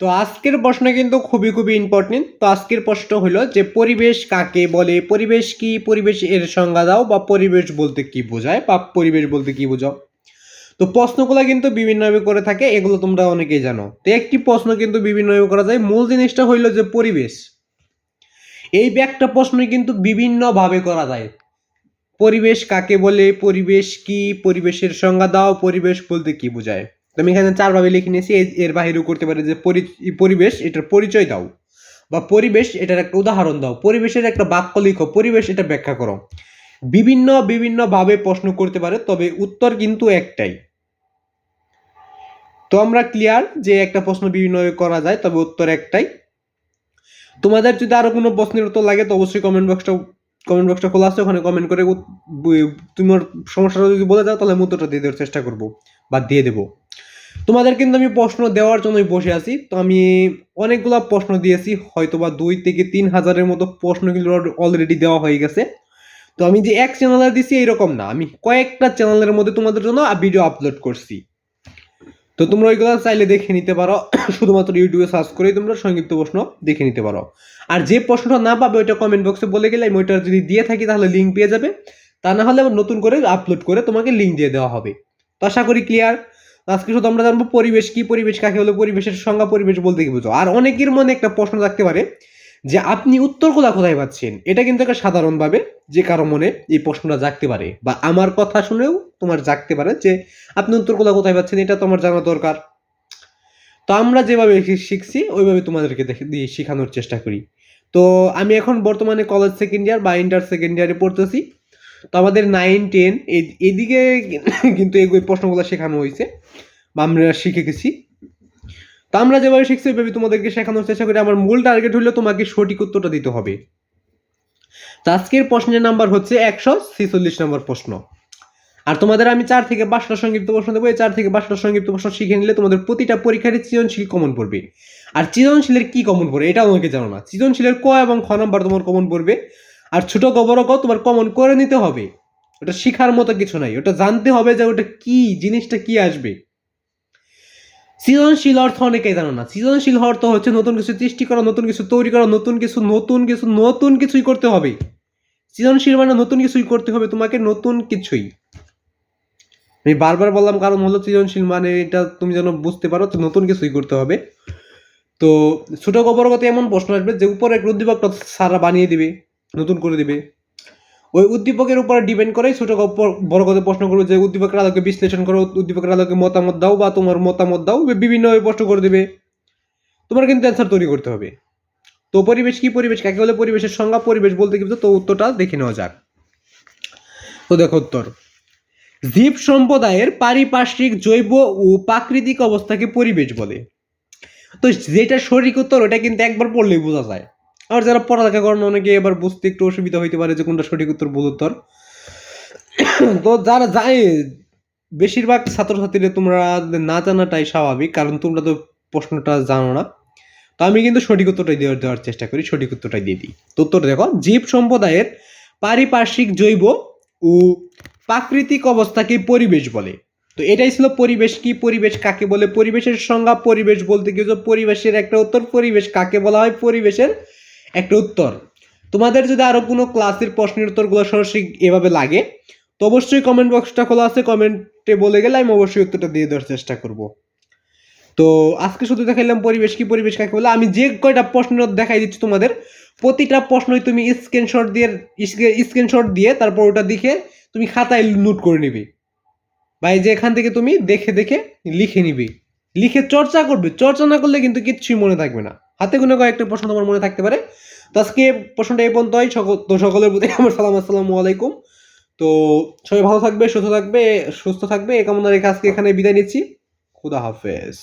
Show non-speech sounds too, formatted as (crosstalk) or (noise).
তো আজকের প্রশ্ন কিন্তু খুবই খুবই ইম্পর্টেন্ট তো আজকের প্রশ্ন হলো যে, পরিবেশ কাকে বলে? পরিবেশ কি? পরিবেশ এর সংজ্ঞা দাও বা পরিবেশ বলতে কি বোঝায় বা পরিবেশ বলতে কি বোঝাও? তো প্রশ্নগুলো কিন্তু বিভিন্নভাবে করে থাকে, এগুলো তোমরা অনেকেই জানো। তো একটি প্রশ্ন কিন্তু বিভিন্নভাবে করা যায়। মূল জিনিসটা হইল যে, পরিবেশ। এই একটা প্রশ্ন কিন্তু বিভিন্নভাবে করা যায়। পরিবেশ কাকে বলে? পরিবেশ কি? পরিবেশের সংজ্ঞা দাও, পরিবেশ বলতে কি বোঝায়? তো আমি এখানে চারভাবে লিখে নিয়েছি এর- বাহিরেও করতে পারি যে পরি- পরিবেশ, এটার পরিচয় দাও। বা পরিবেশ, এটার একটা উদাহরণ দাও। পরিবেশের একটা বাক্য লিখো, পরিবেশ, এটা ব্যাখ্যা করো। বিভিন্ন বিভিন্ন ভাবে প্রশ্ন করতে পারে, তবে উত্তর কিন্তু একটাই। তো আমরা ক্লিয়ার যে একটা প্রশ্ন বিভিন্নভাবে করা যায়, তবে উত্তর একটাই। তোমাদের যদি আরও কোনো প্রশ্নের উত্তর লাগে, তো অবশ্যই কমেন্ট বক্সটা কমেন্ট বক্সটা খোলা আছে, ওখানে কমেন্ট করে তোমার সমস্যাটা যদি বলে দাও, তাহলে আমি উত্তরটা দিয়ে দেওয়ার চেষ্টা করব বা দিয়ে দেবো। তোমাদের কিন্তু আমি প্রশ্ন দেওয়ার জন্যই বসে আছি। তো আমি অনেকগুলো প্রশ্ন দিয়েছি হয়তো বা দুই থেকে তিন হাজারের মতো প্রশ্ন কিন্তু অলরেডি দেওয়া হয়ে গেছে। তো আমি যে এক চ্যানেলে দিছি এরকম না, আমি কয়েকটা চ্যানেলের মধ্যে তোমাদের জন্য ভিডিও আপলোড করছি। তো তোমরা ওইগুলো চাইলে দেখে নিতে পারো, (coughs) শুধুমাত্র ইউটিউবে সার্চ করেই তোমরা সংক্ষিপ্ত প্রশ্ন দেখে নিতে পারো। আর যে প্রশ্নটা না পাবে ওইটা কমেন্ট বক্সে বলে গেলে আমি ওইটা যদি দিয়ে থাকি তাহলে লিঙ্ক পেয়ে যাবে। তা না হলে নতুন করে আপলোড করে তোমাকে লিঙ্ক দিয়ে দেওয়া হবে। তো আশা করি ক্লিয়ার আজকে শুধু আমরা জানব পরিবেশ, কি পরিবেশ, কাকে বলে পরিবেশের সংজ্ঞা, পরিবেশ বলতে কি বুঝো? আর অনেকের মনে একটা প্রশ্ন থাকতে পারে যে আপনি উত্তরগুলা কোথায় পাচ্ছেন? এটা কিন্তু একটা সাধারণভাবে যে কারও মনে এই প্রশ্নটা জাগতে পারে বা আমার কথা শুনেও তোমার জাগতে পারে যে আপনি উত্তরগুলা কোথায় পাচ্ছেন, এটা তোমার জানা দরকার। তো আমরা যেভাবে শিখছি, ওইভাবে তোমাদেরকে দিয়ে শেখানোর চেষ্টা করি। তো আমি এখন বর্তমানে কলেজ সেকেন্ড ইয়ার বা ইন্টার সেকেন্ড ইয়ারে পড়তেছি। তো আমাদের নাইন টেন এদিকে কিন্তু এই প্রশ্নগুলো শেখানো হয়েছে। বা আমরা শিখে গেছি। তো আমরা যেভাবে শিখছি, ওইভাবে তোমাদেরকে শেখানোর চেষ্টা করি। আমার মূল টার্গেট হলো তোমাকে সঠিক উত্তরটা দিতে হবে। তো আজকের প্রশ্নের নাম্বার হচ্ছে একশো ছেচল্লিশ নম্বর প্রশ্ন। আর তোমাদের আমি চার থেকে পাঁচটা সংক্ষিপ্ত প্রশ্ন দেবো। এই চার থেকে পাঁচটা সংক্ষিপ্ত প্রশ্ন শিখে নিলে তোমাদের প্রতিটা পরীক্ষারই সৃজনশীল কমন পড়বে। আর সৃজনশীলের কি কমন পড়বে এটাও আমাকে জানো না। সৃজনশীলের ক এবং খ নাম্বার তোমার কমন পড়বে। আর ছোট বড় তোমার কমন করে নিতে হবে। ওটা শিখার মতো কিছু নাই। ওটা জানতে হবে যে ওটা কি, জিনিসটা কি আসবে। সৃজনশীল অর্থ অনেকেই জানো না। সৃজনশীল অর্থ হচ্ছে নতুন কিছু সৃষ্টি করা, নতুন কিছু তৈরি করা, নতুন কিছু নতুন কিছু, নতুন কিছুই করতে হবে। সৃজনশীল মানে নতুন কিছুই করতে হবে তোমাকে নতুন কিছুই। আমি বারবার বললাম কারণ হলো সৃজনশীল মানে এটা তুমি যেন বুঝতে পারো তো নতুন কিছুই করতে হবে। তো ছোট গত এমন প্রশ্ন আসবে যে উপরে উদ্দীপকটা সারা বানিয়ে দিবে। নতুন করে দিবে। ওই উদ্দীপকের উপরে ডিপেন্ড করে ছোট বড় কথা প্রশ্ন করবে যে উদ্দীপকের আলোকে বিশ্লেষণ করো উদ্দীপকের আলোকে মতামত দাও বা তোমার মতামত দাও বিভিন্নভাবে প্রশ্ন করে দেবে। তোমার কিন্তু অ্যান্সার তৈরি করতে হবে। তো পরিবেশ কি পরিবেশ? কাকে বলে পরিবেশের সংজ্ঞা? পরিবেশ বলতে কিন্তু তো উত্তরটা দেখে নেওয়া যাক। তো দেখো উত্তর। জীব সম্প্রদায়ের পারিপার্শ্বিক, জৈব ও প্রাকৃতিক অবস্থাকে পরিবেশ বলে। তো যেটা সঠিক উত্তর, ওটা কিন্তু একবার পড়লেই বোঝা যায়। আর যারা পড়ালেখা করেন অনেকে এবার বুঝতে একটু অসুবিধা হইতে পারে যে কোনটা সঠিক উত্তর, ভুল উত্তর। তো যারা যায়, বেশিরভাগ ছাত্রছাত্রীরা তোমরা না জানাটাই স্বাভাবিক, কারণ তোমরা তো প্রশ্নটা জানো না। তো আমি কিন্তু সঠিক উত্তরটাই দেওয়ার দেওয়ার চেষ্টা করি, সঠিক উত্তরটাই দিয়ে দিই। তো উত্তরটা দেখো, জীব সম্প্রদায়ের পারিপার্শ্বিক জৈব ও প্রাকৃতিক অবস্থাকে পরিবেশ বলে। তো এটাই ছিল পরিবেশ, কি পরিবেশ, কাকে বলে? পরিবেশের সংজ্ঞা, পরিবেশ বলতে কি পরিবেশের একটা উত্তর, পরিবেশ কাকে বলা হয়? পরিবেশের একটা উত্তর। তোমাদের যদি আরও কোনো ক্লাসের প্রশ্নের উত্তরগুলো সরাসরি এভাবে লাগে, তো অবশ্যই কমেন্ট বক্সটা খোলা আছে। কমেন্টে বলে গেলে আমি অবশ্যই উত্তরটা দিয়ে দেওয়ার চেষ্টা করব। তো আজকে শুধু দেখাইলাম পরিবেশ, কি পরিবেশ, কাকে বলে? আমি যে কয়টা প্রশ্ন দেখাই দিচ্ছি তোমাদের, প্রতিটা প্রশ্নই তুমি স্ক্রিনশট দিয়ে স্ক্রিনশট দিয়ে তারপর ওটা দেখে তুমি খাতায় নোট করে নিবে। বা এই যে এখান থেকে তুমি দেখে দেখে লিখে নিবে। লিখে চর্চা করবে। চর্চা না করলে কিন্তু কিচ্ছুই মনে থাকবে না। হাতে গুনে কয়েকটা প্রশ্ন তোমার মনে থাকতে পারে। তো আজকে প্রশ্নটা এই পর্যন্তই। তো সকলের প্রতি আমার সালাম, আসসালামু আলাইকুম। তো সবাই ভালো থাকবে, সুস্থ থাকবে সুস্থ থাকবে। এ কামনা রেখে আজকে এখানে বিদায় নিচ্ছি। খুদা হাফেজ।